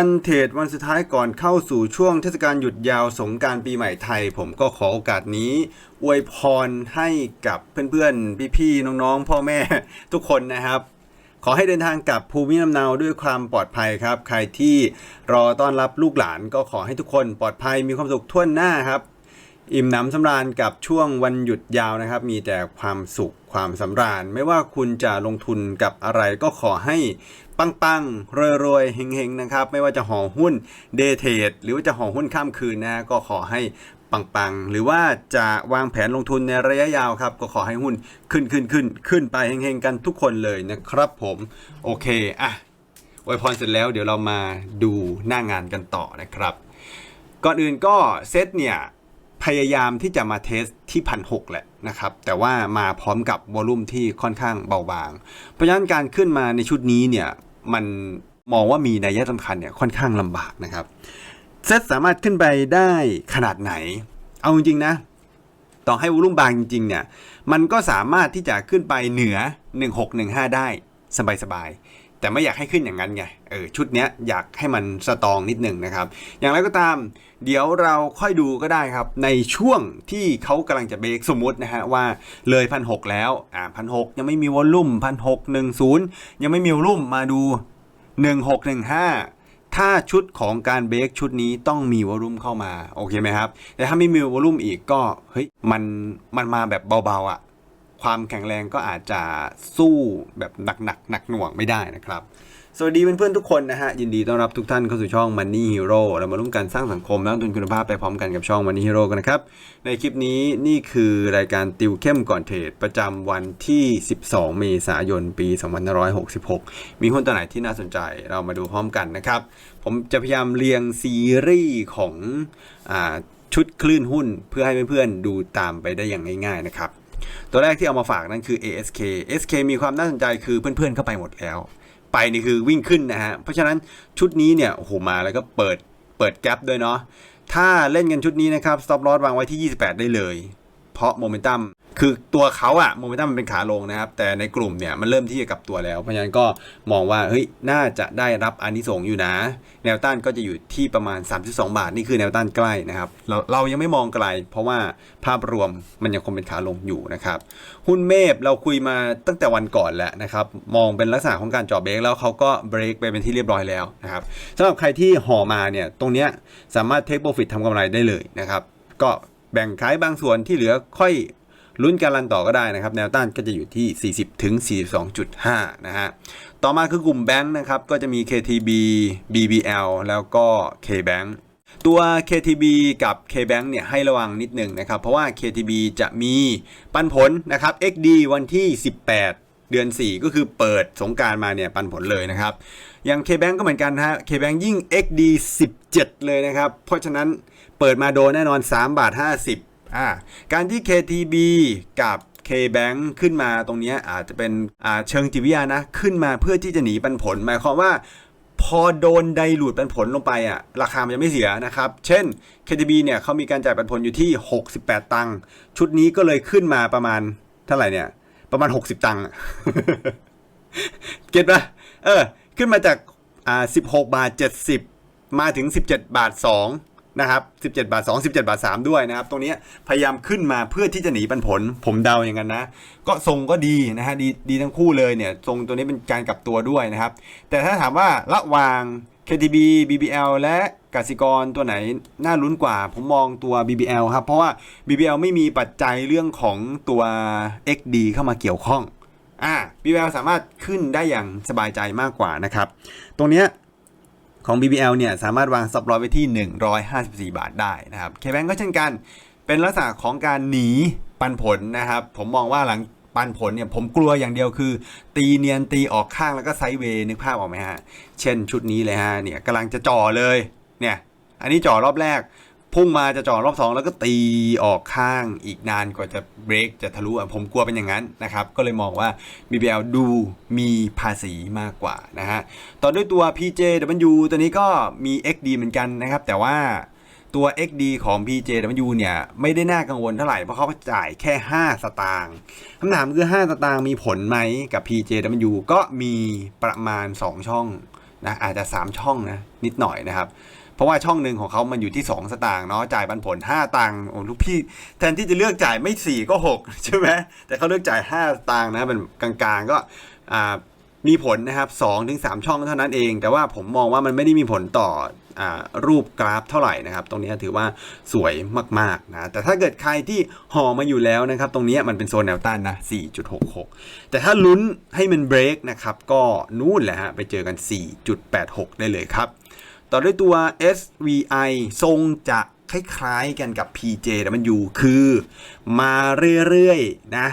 วันเทรดวันสุดท้ายก่อนเข้าสู่ช่วงเทศกาลหยุดยาวสงการปีใหม่ไทย ผมก็ขอโอกาสนี้ อวยพรให้กับเพื่อนๆ พี่ๆ น้องๆ พ่อแม่ทุกคนนะครับ ขอให้เดินทางกลับภูมิลำเนาด้วยความปลอดภัยครับ ใครที่รอต้อนรับลูกหลานก็ขอให้ทุกคนปลอดภัยมีความสุขทั่วหน้าครับ อิ่มหนำสำราญกับช่วงวันหยุดยาวนะครับ มีแต่ความสุขความสำราญ ไม่ว่าคุณจะลงทุนกับอะไรก็ขอให้ ปังๆรวยๆเฮงๆนะครับไม่ว่าจะห่อหุ้นเดเทดหรือว่าจะห่อหุ้นข้ามคืนนะก็ขอให้ปังๆ หรือว่าจะวางแผนลงทุนในระยะยาวครับ ก็ขอให้หุ้นขึ้นขึ้นขึ้นขึ้นไปเฮงๆ กันทุกคนเลยนะครับผม โอเค อะอวยพรเสร็จแล้วเดี๋ยวเรามาดูหน้างานกันต่อนะครับ ก่อนอื่นก็เซตเนี่ย พยายามที่จะมาเทสที่พันหแหละนะครับ แต่ว่ามาพร้อมกับวอลุ่มที่ค่อนข้างเบาบาง เพราะฉะนั้นการขึ้นมาในชุดนี้เนี่ย มันมองว่ามีนัยสำคัญเนี่ยค่อนข้างลำบากนะครับ เซตสามารถขึ้นไปได้ขนาดไหน เอาจริงๆนะ ต่อให้วอลุ่มบางจริง ๆ เนี่ย มันก็สามารถที่จะขึ้นไปเหนือ 1615 ได้สบายๆ แต่ไม่อยากให้ขึ้นอย่างนั้นไง เออชุดเนี้ยอยากให้มันสตองนิดหนึ่งนะครับ อย่างไรก็ตาม เดี๋ยวเราค่อยดูก็ได้ครับ ในช่วงที่เขากำลังจะเบรกสมมตินะฮะว่าเลยพันหแล้วอ่าพันหยังไม่มีวอลลุ่มพันหกหนึ่งศูนย์ยังไม่มีวอลลุ่มมาดู 1615ถ้าชุดของการเบรกชุดนี้ต้องมีวอลลุ่มเข้ามา โอเคไหมครับ แต่ถ้าไม่มีวอลลุ่มอีกก็เฮ้ยมันมันมาแบบเบาๆอะ่ะ ความแข็งแรงก็อาจจะสู้แบบหนักหนักหนักหน่วงไม่ได้นะครับ สวัสดีเพื่อนๆทุกคนนะฮะ ยินดีต้อนรับทุกท่านเข้าสู่ช่อง Money Hero เรามาร่วมกันสร้างสังคมและทุนคุณภาพไปพร้อมกันกับช่อง Money Hero กันนะครับ ในคลิปนี้นี่คือรายการติวเข้มก่อนเทรดประจำวันที่ 12 เมษายน ปี 2566 มีหุ้นตัวไหนที่น่าสนใจเรามาดูพร้อมกันนะครับ ผมจะพยายามเรียงซีรีส์ของอชุดคลื่นหุ้นเพื่อให้เพื่อนๆดูตามไปได้อย่างง่าย ๆนะครับ ตัวแรกที่เอามาฝากนั่นคือ ASK SK มีความน่าสนใจคือเพื่อนๆเข้าไปหมดแล้ว ไปนี่คือวิ่งขึ้นนะฮะ เพราะฉะนั้นชุดนี้เนี่ยโอ้โหมาแล้วก็เปิดเปิดแกลบด้วยเนาะถ้าเล่นกันชุดนี้นะครับ stop loss วางไว้ที่ 28 ได้เลย เพราะโมเมนตัม คือตัวเขาอะโมเมนตัมมันเป็นขาลงนะครับ แต่ในกลุ่มเนี่ยมันเริ่มที่จะกลับตัวแล้ว เพราะฉะนั้นก็มองว่าเฮ้ยน่าจะได้รับอานิสงส์อยู่นะ แนวต้านก็จะอยู่ที่ประมาณ 32 บาท นี่คือแนวต้านใกล้นะครับเราเรายังไม่มองไกล เพราะว่าภาพรวมมันยังคงเป็นขาลงอยู่นะครับหุ้นเมฟเราคุยมาตั้งแต่วันก่อนแล้วนะครับมองเป็นลักษณะของการจาะเบรกแล้วเขาก็เบรกไปเป็นที่เรียบร้อยแล้วนะครับสำหรับใครที่ห่อมาเนี่ยตรงเนี้ยสามารถเทคโปรฟิตทำกำไรได้เลยนะครับก็แบ่งขายบางส่วนที่เหลือค่อย ลุ้นการรันต่อก็ได้นะครับ แนวต้านก็จะอยู่ที่ 40ถึง42.5 นะฮะ ต่อมาคือกลุ่มแบงค์นะครับ ก็จะมี KTB BBL แล้วก็ KBank ตัว KTB กับ KBank เนี่ยให้ระวังนิดหนึ่งนะครับ เพราะว่า KTB จะมีปันผลนะครับ XD วันที่ 18เดือน 4 ก็คือเปิดสงการมาเนี่ยปันผลเลยนะครับ อย่าง KBank ก็เหมือนกันฮะ KBank ยิ่ง XD 17 เลยนะครับ เพราะฉะนั้นเปิดมาโดนแน่นอน 3 บาท 50 อ่าการที่ KTB กับ KBank ขึ้นมาตรงนี้อาจจะเป็นเชิงจิตวิทยานะ ขึ้นมาเพื่อที่จะหนีปันผล หมายความว่าพอโดนไดรูดปันผลลงไปอะราคามันจะไม่เสียนะครับ เช่น KTB เนี่ยเขามีการจ่ายปันผลอยู่ที่ 68 ตังค์ชุดนี้ก็เลยขึ้นมาประมาณเท่าไหร่เนี่ย ประมาณ 60 ตังค์เก็ตปะเออ ขึ้นมาจากอ่า16 บาท 70 มาถึง 17 บาท 2 นะครับ17 บาท 2 17 บาท 3 ด้วยนะครับ ตรงนี้พยายามขึ้นมาเพื่อที่จะหนีปันผล ผมเดาอย่างนั้นนะ ก็ทรงก็ดีนะฮะดีดีทั้งคู่เลยเนี่ยทรงตัวนี้เป็นการกลับตัวด้วยนะครับ แต่ถ้าถามว่าระหว่าง KTB BBL และกสิกรตัวไหนน่าลุ้นกว่า ผมมองตัว BBL ครับ เพราะว่า BBL ไม่มีปัจจัยเรื่องของตัว XD เข้ามาเกี่ยวข้องอ่า BBL สามารถขึ้นได้อย่างสบายใจมากกว่านะครับ ตรงเนี้ย ของ BBL เนี่ยสามารถวางซับลอยไว้ที่ 154 บาทได้นะครับเคแบงก็เช่นกัน เป็นลักษณะของการหนีปันผลนะครับ ผมมองว่าหลังปันผลเนี่ยผมกลัวอย่างเดียวคือ ตีเนียนตีออกข้างแล้วก็ไซด์เวย์นึกภาพออกไหมฮะ เช่นชุดนี้เลยฮะเนี่ยกำลังจะจ่อเลยเนี่ยอันนี้จ่อรอบแรก พุ่งมาจะจ่อรอบสองแล้วก็ตีออกข้างอีกนานกว่าจะเบรกจะทะลุผมกลัวเป็นอย่างนั้นนะครับ ก็เลยมองว่า BBL ดูมีภาษีมากกว่านะฮะต่อด้วยตัว PJW ตัวนี้ก็มี XD เหมือนกันนะครับ แต่ว่าตัว XD ของ PJW เนี่ย ไม่ได้น่ากังวลเท่าไหร่ เพราะเขาจ่ายแค่ 5 สตางค์คำถามคือ 5 สตางค์มีผลไหมกับ PJW ก็มีประมาณ 2 ช่องนะอาจจะ 3 ช่องนะนิดหน่อยนะครับ เพราะว่าช่องหนึ่งของเขามันอยู่ที่ 2 สตางค์เนาะจ่ายปันผล 5 ตังค์โอ้ลูกพี่ แทนที่จะเลือกจ่ายไม่ 4 ก็ 6 ใช่ไหมแต่เขาเลือกจ่าย 5 สตางค์นะเป็นกลางๆ ก็อ่ามีผลนะครับ2ถึง3ช่องเท่านั้นเอง แต่ว่าผมมองว่ามันไม่ได้มีผลต่ออรูปกราฟเท่าไหร่นะครับ ตรงนี้ถือว่าสวยมากๆนะแต่ถ้าเกิดใครที่ห่อมาอยู่แล้วนะครับ ตรงนี้มันเป็นโซนแนวต้านนะ 4.66 แต่ถ้าลุ้นให้มันเบรกนะครับ ก็นู่นแหละฮะไปเจอกัน 4.86 ได้เลยครับ ต่อด้วยตัว SVI ทรงจะคล้ายๆกันกับ PJW คือมาเรื่อยๆนะ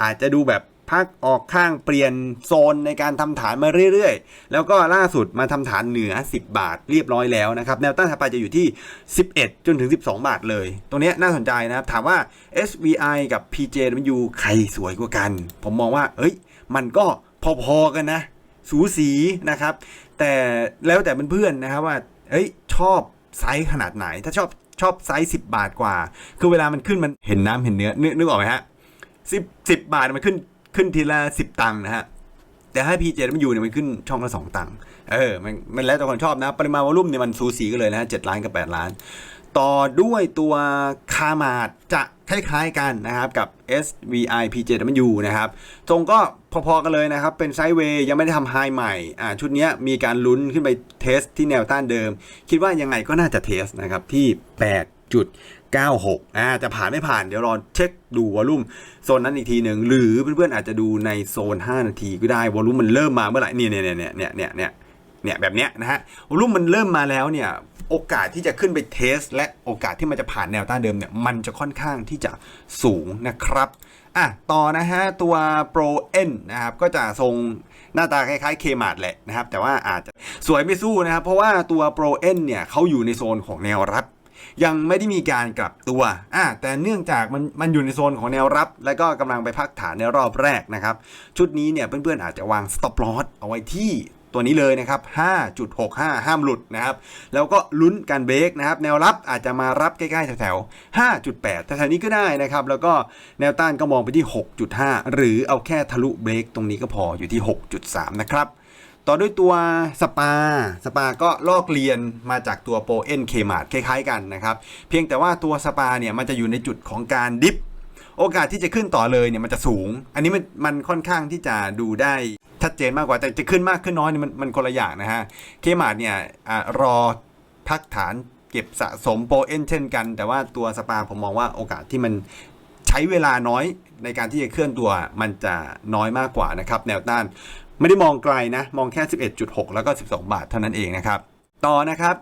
อาจจะดูแบบพักออกข้างเปลี่ยนโซนในการทำฐานมาเรื่อยๆ แล้วก็ล่าสุดมาทำฐานเหนือ 10 บาทเรียบร้อยแล้วนะครับ แนวต้านถัดไปจะอยู่ที่ 11 จนถึง 12 บาทเลย ตรงนี้น่าสนใจนะครับ ถามว่า SVI กับ PJW ใครสวยกว่ากัน ผมมองว่า เอ้ย มันก็พอๆกันนะ สูสีนะครับ แต่แล้วแต่เพื่อนๆนะครับว่าเอ้ยชอบไซส์ขนาดไหน ถ้าชอบชอบไซส์10บาทกว่า คือเวลามันขึ้นมันเห็นน้ำเห็นเนื้อนึกนึกออกไหมฮะสิบสิบบาทมันขึ้นขึ้นทีละสิบตังค์นะฮะแต่ให้พีเจมันอยู่เนี่ยมันขึ้นช่องละสองตังค์เออมันมันแล้วแต่คนชอบนะ ปริมาณวอลลุ่มเนี่ยมันสูสีกันเลยนะเจ็ดล้านกับแปดล้าน ต่อด้วยตัวคามาดจะคล้ายๆกันนะครับกับ SVI PJW นะครับทรงก็ พอๆกันเลยนะครับ เป็นไซด์เวย์ยังไม่ได้ทำไฮใหม่อ่าชุดนี้มีการลุ้นขึ้นไปเทสที่แนวต้านเดิม คิดว่ายังไงก็น่าจะเทสนะครับที่ 8.96อ่าจะผ่านไม่ผ่านเดี๋ยวรอเช็คดูวอลลุ่มโซนนั้นอีกทีหนึ่งหรือเพื่อนๆอาจจะดูในโซน 5 นาทีก็ได้วอลลุ่มมันเริ่มมาเมื่อไหร่เนี่ยเนี่ยเนี่ยเนี่ยเนี่ยเนี่ยเนี่ยแบบเนี้ยนะฮะวอลุ่มมันเริ่มมาแล้วเนี่ยโอกาสที่จะขึ้นไปเทส และโอกาสที่มันจะผ่านแนวต้านเดิมเนี่ยมันจะค่อนข้างที่จะสูงนะครับ อะต่อนะฮะตัว Pro N นะครับก็จะทรงหน้าตาคล้ายๆ k m a r t แหละนะครับ แต่ว่าอาจจะสวยไม่สู้นะครับ เพราะว่าตัว Pro N เนี่ยเขาอยู่ในโซนของแนวรับ ยังไม่ได้มีการกลับตัวอะแต่เนื่องจากมันมันอยู่ในโซนของแนวรับ แล้วก็กำลังไปพักฐานในรอบแรกนะครับ ชุดนี้เนี่ยเพื่อนๆอาจจะวาง stop loss เอาไว้ที่ ตัวนี้เลยนะครับ 5.65 ห้ามหลุดนะครับ แล้วก็ลุ้นการเบรกนะครับ แนวรับอาจจะมารับใกล้ๆแถวๆ 5.8 แถวๆนี้ก็ได้นะครับ แล้วก็แนวต้านก็มองไปที่ 6.5 หรือเอาแค่ทะลุเบรกตรงนี้ก็พออยู่ที่ 6.3 นะครับ ต่อด้วยตัวสปา สปาก็ลอกเรียนมาจากตัวโปรเอ็นเคมาดคล้ายๆกันนะครับ เพียงแต่ว่าตัวสปาเนี่ยมันจะอยู่ในจุดของการดิฟ โอกาสที่จะขึ้นต่อเลยเนี่ยมันจะสูง อันนี้มันมันค่อนข้างที่จะดูได้ ชัดเจนมากกว่าแต่จะขึ้นมากขึ้นน้อยนี่มันมันคนละอย่างนะฮะเคมาดเนี่ยอรอพักฐานเก็บสะสมโปรเอ็นเช่นกัน แต่ว่าตัวสปาผมมองว่าโอกาสที่มันใช้เวลาน้อยในการที่จะเคลื่อนตัวมันจะน้อยมากกว่านะครับแนวต้านไม่ได้มองไกลนะ มองแค่ 11.6 แล้วก็ 12 บาทเท่านั้นเองนะครับ ต่อนะครับ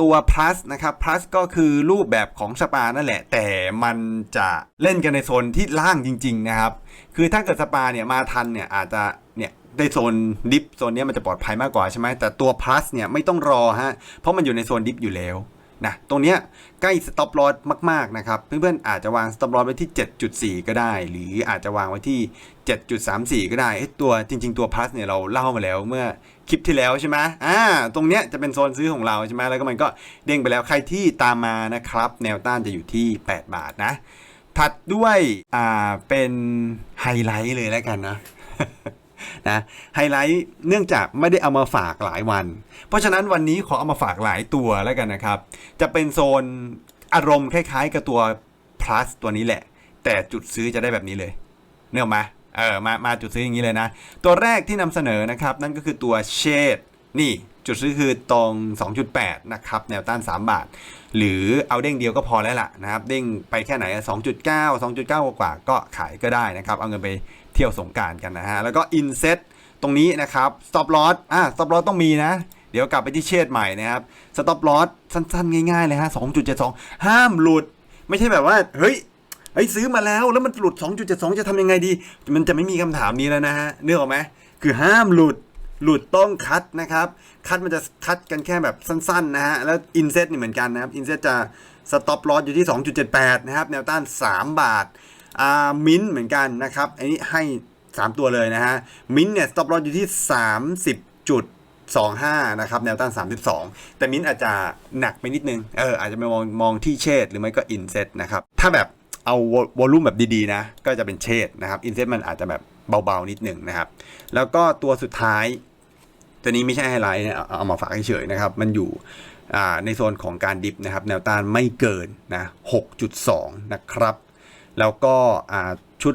ตัว plus นะครับ plus ก็คือรูปแบบของสปานั่นแหละ แต่มันจะเล่นกันในโซนที่ล่างจริง ๆ นะครับ คือถ้าเกิดสปาเนี่ยมาทันเนี่ยอาจจะเนี่ยในโซนดิฟโซนนี้มันจะปลอดภัยมากกว่าใช่ไหมแต่ตัว plus เนี่ยไม่ต้องรอฮะเพราะมันอยู่ในโซนดิฟอยู่แล้ว นะตรงเนี้ยใกล้ stop loss มากๆนะครับเพื่อนๆอาจจะวาง stop loss ไว้ที่ 7.4 ก็ได้ หรืออาจจะวางไว้ที่ 7.34 ก็ได้ตัวจริง ๆ ตัว plus เนี่ยเราเล่ามาแล้วเมื่อคลิปที่แล้วใช่ไหมอ่าตรงเนี้ยจะเป็นโซนซื้อของเราใช่ไหมแล้วก็มันก็เด้งไปแล้วใครที่ตามมานะครับ แนวต้านจะอยู่ที่ 8 บาทนะถัดด้วยอ่าเป็นไฮไลท์เลยแล้วกันนะ นะไฮไลท์เนื่องจากไม่ได้เอามาฝากหลายวัน เพราะฉะนั้นวันนี้ขอเอามาฝากหลายตัวแล้วกันนะครับ จะเป็นโซนอารมณ์คล้ายๆ กับตัว plus ตัวนี้แหละ แต่จุดซื้อจะได้แบบนี้เลยเนื้อมาเออมามาจุดซื้ออย่างนี้เลยนะ ตัวแรกที่นำเสนอนะครับ นั่นก็คือตัวเชดนี่จุดซื้อคือตรง 2.8 นะครับ แนวต้าน 3 บาท หรือเอาเด้งเดียวก็พอแล้วล่ะนะครับ เด้งไปแค่ไหน 2.9 2.9 กว่าก็ขายก็ได้นะครับ เอาเงินไป เที่ยวสงการกันนะฮะ แล้วก็ inset ตรงนี้นะครับ stop loss อะ stop loss ต้องมีนะ เดี๋ยวกลับไปที่เชดใหม่นะครับ stop loss สั้นๆ ง่ายๆ เลยฮะ 2.72 ห้ามหลุด ไม่ใช่แบบว่า เฮ้ยเฮ้ยซื้อมาแล้วแล้วมันหลุด 2.72 จะทำยังไงดี มันจะไม่มีคำถามนี้แล้วนะฮะเนื้อออกไหมคือห้ามหลุดหลุดต้องคัดนะครับ คัดมันจะคัดกันแค่แบบสั้น ๆ นะฮะ แล้วอินเซตนี่เหมือนกันนะครับ อินเซตจะสต็อปลอสอยู่ที่ 2.78 นะครับ แนวต้าน 3 บาท อ่ามินเหมือนกันนะครับ อันนี้ให้ 3 ตัวเลยนะฮะ มินเนี่ยสต็อปลอสอยู่ที่ 30.25 นะครับ แนวต้าน 32 แต่มินอาจจะหนักไปนิดนึง เออ อาจจะไปมองมองที่เชดหรือไม่ก็อินเซตนะครับ ถ้าแบบเอาวอลลุ่มแบบดีๆ นะ ก็จะเป็นเชดนะครับ อินเซตมันอาจจะแบบเบาๆ นิดนึงนะครับ แล้วก็ตัวสุดท้าย ตัวนี้ไม่ใช่ไฮไลท์เนี่ยเอามาฝากเฉยๆนะครับ มันอยู่ในโซนของการดิฟนะครับ แนวต้านไม่เกินนะ 6.2 นะครับ แล้วก็ชุด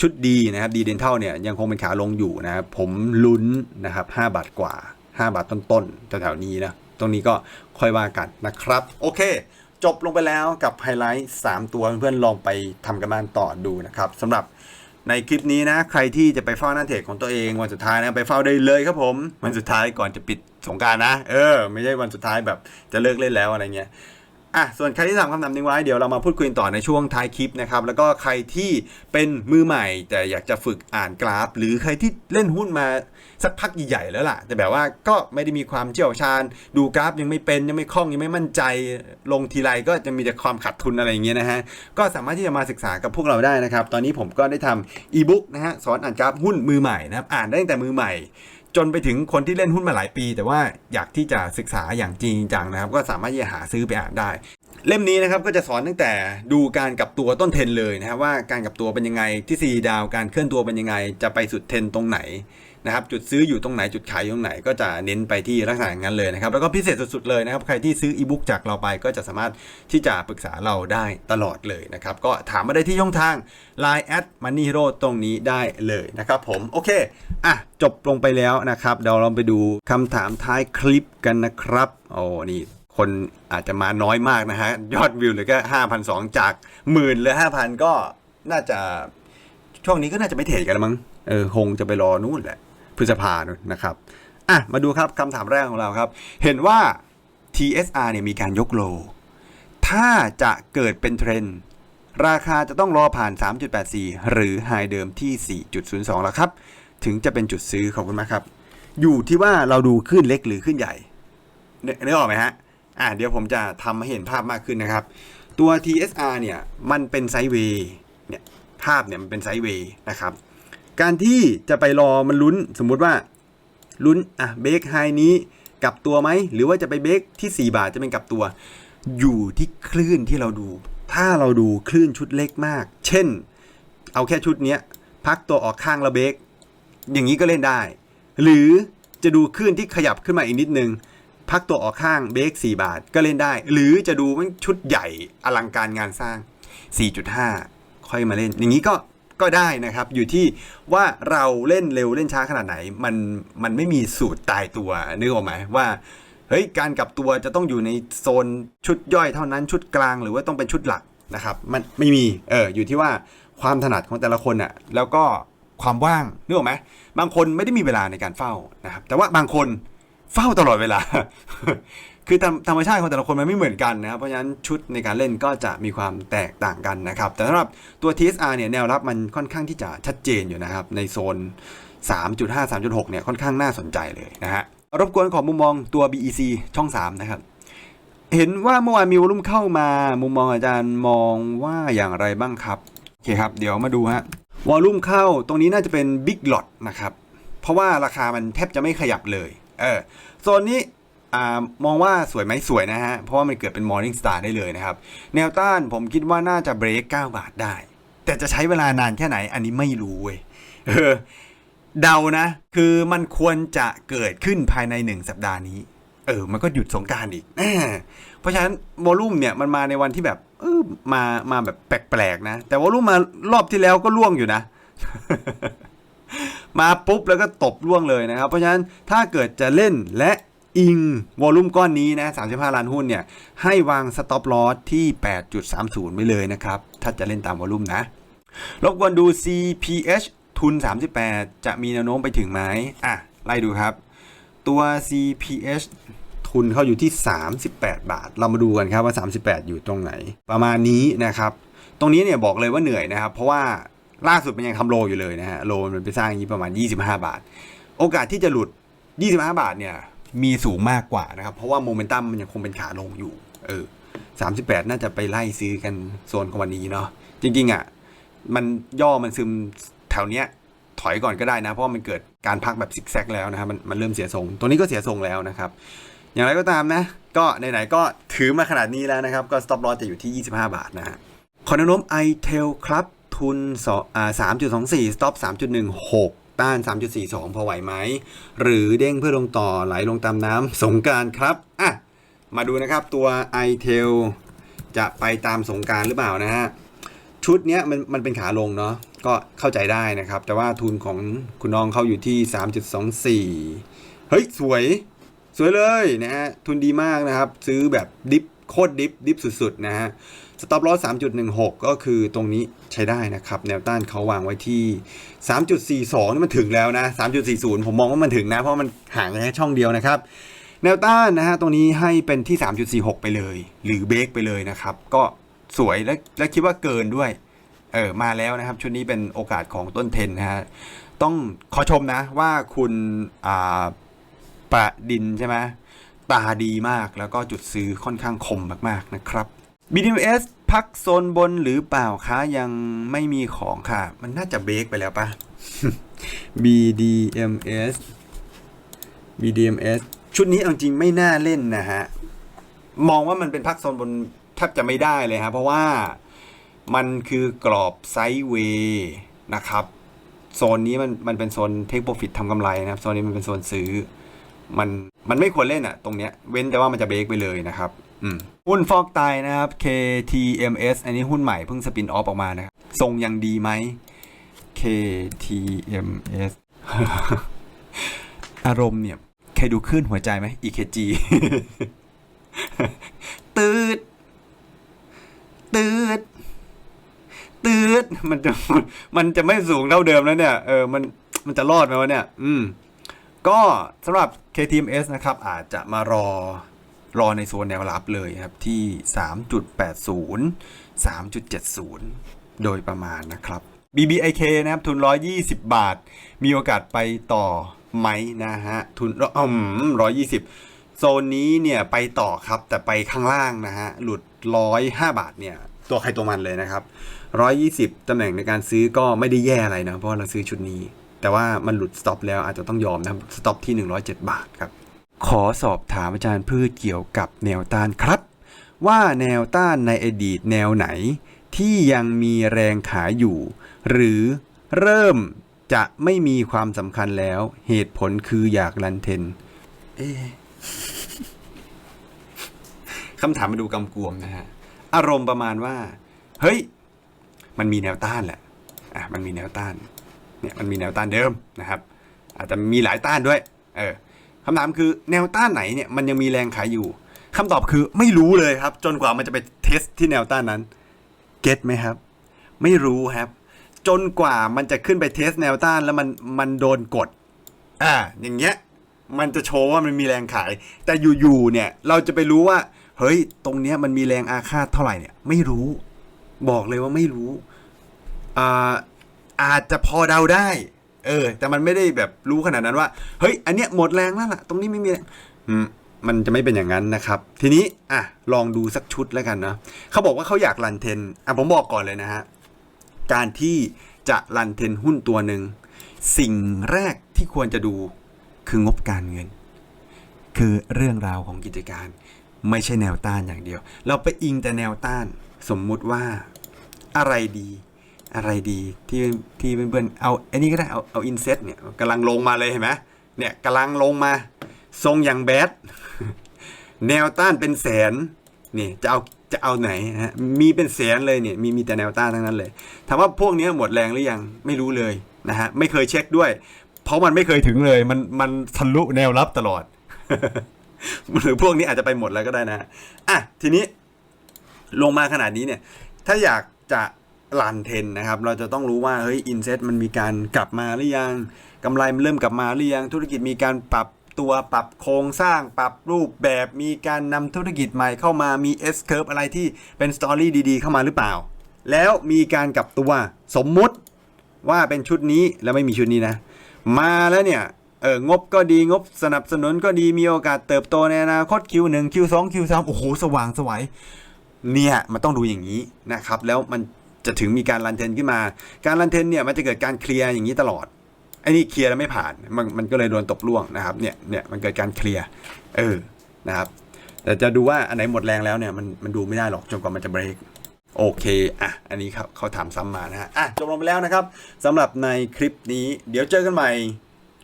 ชุดดีนะครับดีเดนเท่าเนี่ยยังคงเป็นขาลงอยู่นะครับผมลุ้นนะครับ5บาทกว่า 5 บาทต้นๆแถวๆนี้นะตรงนี้ก็ค่อยว่ากันนะครับ โอเค จบลงไปแล้วกับไฮไลท์ 3 ตัวเพื่อนๆลองไปทำกันบ้านต่อดูนะครับสำหรับในคลิปนี้นะ ใครที่จะไปเฝ้าหน้าเทรดของตัวเองวันสุดท้ายนะไปเฝ้าได้เลยครับผม วันสุดท้ายก่อนจะปิดสงการนะ เออ ไม่ใช่วันสุดท้ายแบบจะเลิกเล่นแล้วอะไรเงี้ย อะส่วนใครที่ถามคำถามนี้ไว้เดี๋ยวเรามาพูดคุยต่อในช่วงท้ายคลิปนะครับแล้วก็ใครที่เป็นมือใหม่ แต่อยากจะฝึกอ่านกราฟ หรือใครที่เล่นหุ้นมาสักพักใหญ่ๆแล้วล่ะ แต่แบบว่าก็ไม่ได้มีความเชี่ยวชาญ ดูกราฟยังไม่เป็นยังไม่คล่องยังไม่มั่นใจ ลงทีไรก็จะมีแต่ความขาดทุนอะไรอย่างเงี้ยนะฮะก็สามารถที่จะมาศึกษากับพวกเราได้นะครับตอนนี้ผมก็ได้ทำอีบุ๊กนะฮะสอนอ่านกราฟหุ้นมือใหม่นะครับอ่านได้ตั้งแต่มือใหม่ จนไปถึงคนที่เล่นหุ้นมาหลายปี แต่ว่าอยากที่จะศึกษาอย่างจริงจังนะครับ ก็สามารถที่จะหาซื้อไปอ่านได้ เล่มนี้นะครับก็จะสอนตั้งแต่ดูการกลับตัวต้นเทนเลยนะครับว่าการกลับตัวเป็นยังไงที่ซีดาวการเคลื่อนตัวเป็นยังไง จะไปสุดเทนตรงไหน นะครับจุดซื้ออยู่ตรงไหนจุดขายอยู่ตรงไหน ก็จะเน้นไปที่ลักษณะอย่างนั้นเลยนะครับ แล้วก็พิเศษสุดๆเลยนะครับใครที่ซื้ออีบุ๊กจากเราไปก็จะสามารถที่จะปรึกษาเราได้ตลอดเลยนะครับ ก็ถามมาได้ที่ช่องทาง Line แอดมันนี่โรตรงนี้ได้เลยนะครับผมโอเคอะจบลงไปแล้วนะครับเดี๋ยวเราไปดูคำถามท้ายคลิปกันนะครับโอ้นี่คนอาจจะมาน้อยมากนะฮะ ยอดวิวเลือแค่ห้าพันสองจากหมื่นเหลือห้าพันก็น่าจะช่วงนี้ก็น่าจะไม่เทรดกันมั้งเออคงจะไปรอนู่นแหละ พฤษภานู่นนะครับอะมาดูครับคำถามแรกของเราครับ เห็นว่า TSR เนี่ยมีการยกโล ถ้าจะเกิดเป็นเทรนด์ราคาจะต้องรอผ่าน 3.84 หรือไฮเดิมที่ 4.02 แล้วครับ ถึงจะเป็นจุดซื้อขอบคุณมากครับ อยู่ที่ว่าเราดูขึ้นเล็กหรือขึ้นใหญ่เนกนึกออกไหมฮะอ่าเดี๋ยวผมจะทำให้เห็นภาพมากขึ้นนะครับ ตัว TSR เนี่ยมันเป็นไซด์เวย์เนี่ยภาพเนี่ยมันเป็นไซด์เวย์นะครับ การที่จะไปรอมันลุ้นสมมุติว่าลุ้นอะเบรกไฮนี้กลับตัวไหม หรือว่าจะไปเบรกที่ 4 บาทจะเป็นกลับตัว อยู่ที่คลื่นที่เราดู ถ้าเราดูคลื่นชุดเล็กมาก เช่น เอาแค่ชุดเนี้ยพักตัวออกข้างแล้วเบรกอย่างนี้ก็เล่นได้ หรือจะดูคลื่นที่ขยับขึ้นมาอีกนิดนึง พักตัวออกข้างเบรก4 บาทก็เล่นได้ หรือจะดูมันชุดใหญ่อลังการงานสร้าง 4.5 ค่อยมาเล่น อย่างนี้ก็ ก็ได้นะครับ อยู่ที่ว่าเราเล่นเร็วเล่นช้าขนาดไหน มันมันไม่มีสูตรตายตัวนึกออกไหมว่าเฮ้ยการกลับตัวจะต้องอยู่ในโซนชุดย่อยเท่านั้นชุดกลางหรือว่าต้องเป็นชุดหลักนะครับ มันไม่มีเอออยู่ที่ว่าความถนัดของแต่ละคนอะแล้วก็ความว่างนึกออกไหมบางคนไม่ได้มีเวลาในการเฝ้านะครับ แต่ว่าบางคนเฝ้าตลอดเวลา คือธรรมชาติของแต่ละคนมันไม่เหมือนกันนะครับเพราะฉะนั้นชุดในการเล่นก็จะมีความแตกต่างกันนะครับ แต่สำหรับตัว TSR เนี่ยแนวรับมันค่อนข้างที่จะชัดเจนอยู่นะครับ ในโซน 3.5 3.6 เนี่ยค่อนข้างน่าสนใจเลยนะฮะรบกวนขอมุมมองตัว BEC ช่อง 3 นะครับ เห็นว่าเมื่อวานมีวอลุ่มเข้ามา มุมมองอาจารย์มองว่าอย่างไรบ้างครับโอเคครับ เดี๋ยวมาดูฮะวอลุ่มเข้าตรงนี้น่าจะเป็น Big Lot นะครับเพราะว่าราคามันแทบจะไม่ขยับเลยเออโซนนี้ มองว่าสวยไหมสวยนะฮะ เพราะว่ามันเกิดเป็น Morning Star ได้เลยนะครับ แนวต้านผมคิดว่าน่าจะเบรก 9 บาทได้ แต่จะใช้เวลานานแค่ไหน อันนี้ไม่รู้เว้ยเดานะ คือมันควรจะเกิดขึ้นภายในหนึ่งสัปดาห์นี้ เออ มันก็หยุดสงการอีก เพราะฉะนั้นวอลุ่มเนี่ยมันมาในวันที่แบบเออมามาแบบแปลกๆนะ แต่วอลุ่มมารอบที่แล้วก็ล่วงอยู่นะมาปุ๊บแล้วก็ตบล่วงเลยนะครับ เพราะฉะนั้นถ้าเกิดจะเล่นและ อิงวอลุ่มก้อนนี้นะ 35 ล้านหุ้นเนี่ย ให้วางสต็อปลอสที่ 8.30 ไว้เลยนะครับ ถ้าจะเล่นตามวอลุ่มนะ รบกวนดู CPH ทุน 38 จะมีแนวโน้มไปถึงไหมอะ ไล่ดูครับ ตัว CPH ทุนเข้าอยู่ที่ 38 บาท เรามาดูกันครับว่า 38 อยู่ตรงไหน ประมาณนี้นะครับ ตรงนี้เนี่ยบอกเลยว่าเหนื่อยนะครับ เพราะว่าล่าสุดมันยังทำโลอยู่เลยนะฮะ โลมันไปสร้างอย่างนี้ประมาณ 25 บาท โอกาสที่จะหลุด 25 บาทเนี่ย มีสูงมากกว่านะครับ เพราะว่าโมเมนตัมมันยังคงเป็นขาลงอยู่ เออ38น่าจะไปไล่ซื้อกันโซนของวันนี้เนาะจริงๆอะ มันย่อมันซึมแถวเนี้ยถอยก่อนก็ได้นะ เพราะว่ามันเกิดการพักแบบซิกแซกแล้วนะครับมันมันเริ่มเสียทรงตัวนี้ก็เสียทรงแล้วนะครับ อย่างไรก็ตามนะ ก็ไหนๆก็ถือมาขนาดนี้แล้วนะครับ ก็ stop loss จะอยู่ที่ 25 บาทนะฮะขอนะนำ iTel ครับทุนสออ่า3.24 stop 3.16 ต้าน 3.42 พอไหวไหม หรือเด้งเพื่อลงต่อไหลลงตามน้ำสงการครับอะมาดูนะครับตัว iTel จะไปตามสงการหรือเปล่านะฮะ ชุดเนี้ยมันมันเป็นขาลงเนาะก็เข้าใจได้นะครับ แต่ว่าทุนของคุณน้องเขาอยู่ที่ 3.24 เฮ้ย สวย สวยเลยนะฮะ ทุนดีมากนะครับ ซื้อแบบดิฟ โคตรดิฟดิฟสุดๆนะฮะสต็อปลอส3.16 ก็คือตรงนี้ใช้ได้นะครับ แนวต้านเขาวางไว้ที่ 3.42 นี่มันถึงแล้วนะ 3.40 ผมมองว่ามันถึงนะ เพราะมันห่างแค่ช่องเดียวนะครับ แนวต้านนะฮะตรงนี้ให้เป็นที่ 3.46 ไปเลย หรือเบรกไปเลยนะครับ ก็สวยและและคิดว่าเกินด้วยเออมาแล้วนะครับ ชุดนี้เป็นโอกาสของต้นเทนนะฮะต้องขอชมนะว่าคุณอ่าประดินใช่ไหม ตาดีมากแล้วก็จุดซื้อค่อนข้างคมมากๆนะครับ BDMs พักโซนบนหรือเปล่าคะยังไม่มีของค่ะ มันน่าจะเบรกไปแล้วปะ BDMs BDMs ชุดนี้เอาจริงไม่น่าเล่นนะฮะ มองว่ามันเป็นพักโซนบนแทบจะไม่ได้เลยฮะ เพราะว่ามันคือกรอบไซด์เวย์นะครับ โซนนี้มันมันเป็นโซนเทคโปรฟิตทำกำไรนะครับ โซนนี้มันเป็นโซนซื้อ มันมันไม่ควรเล่นอะตรงเนี้ยเว้นแต่ว่ามันจะเบรกไปเลยนะครับอืมหุ้นฟอกไตนะครับ KTMS อันนี้หุ้นใหม่เพิ่งสปินออฟออกมานะครับทรงยังดีไหม KTMS อารมณ์เนี่ยเคยดูคลื่นหัวใจไหม EKG ตืด ตืด ตืด มันจะ มันจะไม่สูงเท่าเดิมแล้วเนี่ย เออ มัน มันจะรอดไหมวะเนี่ย อืม ก็สำหรับ KTMS นะครับ อาจจะมารอรอในโซนแนวรับเลยครับ ที่ 3.80 3.70 โดยประมาณนะครับ BBIK นะครับ ทุน 120 บาท มีโอกาสไปต่อไหมนะฮะ ทุนอืม120 โซนนี้เนี่ยไปต่อครับ แต่ไปข้างล่างนะฮะ หลุด 105 บาทเนี่ย ตัวใครตัวมันเลยนะครับ 120 ตำแหน่งในการซื้อก็ไม่ได้แย่อะไรนะ เพราะเราซื้อชุดนี้ แต่ว่ามันหลุดสต็อปแล้วอาจจะต้องยอมนะครับสต็อปที่ 107 บาทครับ ขอสอบถามอาจารย์พืชเกี่ยวกับแนวต้านครับ ว่าแนวต้านในอดีตแนวไหน ที่ยังมีแรงขายอยู่ หรือเริ่มจะไม่มีความสำคัญแล้ว เหตุผลคืออยากรันเทน เอ๊คำถามมาดูกำกวมนะฮะ อารมณ์ประมาณว่า เฮ้ย มันมีแนวต้านแหละ อะ มันมีแนวต้าน เนี่ยมันมีแนวต้านเดิมนะครับ อาจจะมีหลายต้านด้วย เออคำถามคือแนวต้านไหนเนี่ยมันยังมีแรงขายอยู่คำตอบคือไม่รู้เลยครับ จนกว่ามันจะไปเทสที่แนวต้านนั้น เก็ตไหมครับ ไม่รู้ครับ จนกว่ามันจะขึ้นไปเทสแนวต้านแล้วมันมันโดนกด อ่า อย่างเงี้ย มันจะโชว์ว่ามันมีแรงขาย แต่อยู่ๆเนี่ย เราจะไปรู้ว่า เฮ้ย ตรงเนี้ยมันมีแรงอาฆาตเท่าไหร่เนี่ย ไม่รู้ บอกเลยว่าไม่รู้อ่า อาจจะพอเดาได้ เออ แต่มันไม่ได้แบบรู้ขนาดนั้นว่า เฮ้ย อันเนี้ยหมดแรงแล้วล่ะ ตรงนี้ไม่มีอืมมันจะไม่เป็นอย่างนั้นนะครับ ทีนี้อะลองดูสักชุดแล้วกันนะเขาบอกว่าเขาอยากรันเทนอะผมบอกก่อนเลยนะฮะการที่จะรันเทนหุ้นตัวหนึ่งสิ่งแรกที่ควรจะดูคืองบการเงิน คือเรื่องราวของกิจการ ไม่ใช่แนวต้านอย่างเดียว เราไปอิงแต่แนวต้าน สมมุติว่าอะไรดี อะไรดีที่ที่เพื่อนๆเอาอันนี้ก็ได้เอาเอาอินเซตเนี่ยกำลังลงมาเลยเห็นไหมเนี่ยกำลังลงมา ทรงอย่างแบดแนวต้านเป็นแสนนี่จะเอาจะเอาไหนฮะมีเป็นแสนเลยเนี่ยมีมีแต่แนวต้านทั้งนั้นเลยถามว่าพวกนี้หมดแรงหรือยังไม่รู้เลยนะฮะไม่เคยเช็คด้วย เพราะมันไม่เคยถึงเลย มันมันทะลุแนวรับตลอดหรือพวกนี้อาจจะไปหมดแล้วก็ได้นะฮะอะทีนี้ลงมาขนาดนี้เนี่ย ถ้าอยากจะ ลันเทนนะครับ เราจะต้องรู้ว่าเฮ้ยอินเซ็ตมันมีการกลับมาหรือยังกำไรมันเริ่มกลับมาหรือยังธุรกิจมีการปรับตัวปรับโครงสร้างปรับรูปแบบมีการนำธุรกิจใหม่เข้ามามี S curve อะไรที่เป็นสตอรี่ดีๆ เข้ามาหรือเปล่า แล้วมีการกลับตัวสมมุติว่าเป็นชุดนี้แล้วไม่มีชุดนี้นะ มาแล้วเนี่ยเอองบก็ดีงบสนับสนุนก็ดีมีโอกาสเติบโตในอนาคต Q1 Q2 Q3 โอ้โหสว่างสวยเนี่ยมันต้องดูอย่างนี้นะครับ แล้วมัน จะถึงมีการรันเทนขึ้นมา การรันเทนเนี่ยมันจะเกิดการเคลียร์อย่างนี้ตลอดไอ้นี่เคลียร์แล้วไม่ผ่านมันมันก็เลยโดนตกล่วงนะครับเนี่ยเนี่ยมันเกิดการเคลียร์เออนะครับแต่จะดูว่าอันไหนหมดแรงแล้วเนี่ยมันมันดูไม่ได้หรอกจนกว่ามันจะเบรกโอเค อะ อันนี้ครับเขาถามซ้ำมานะฮะ อะ จบลงไปแล้วนะครับสำหรับในคลิปนี้ เดี๋ยวเจอกันใหม่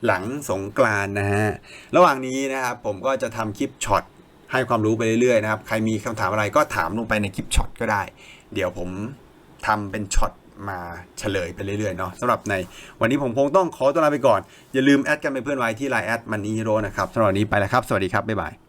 หลังสงกรานนะฮะ ระหว่างนี้นะครับผมก็จะทำคลิปช็อตให้ความรู้ไปเรื่อยๆนะครับ ใครมีคำถามอะไรก็ถามลงไปในคลิปช็อตก็ได้ เดี๋ยวผม ทำเป็นช็อตมาเฉลยไปเรื่อยๆเนาะสำหรับในวันนี้ผมคงต้องขอตัวลาไปก่อน อย่าลืมแอดกันเป็นเพื่อนไว้ที่ไลน์แอดมันนี่โรนะครับสำหรับวันนี้ไปแล้วครับ สวัสดีครับ บ๊ายบาย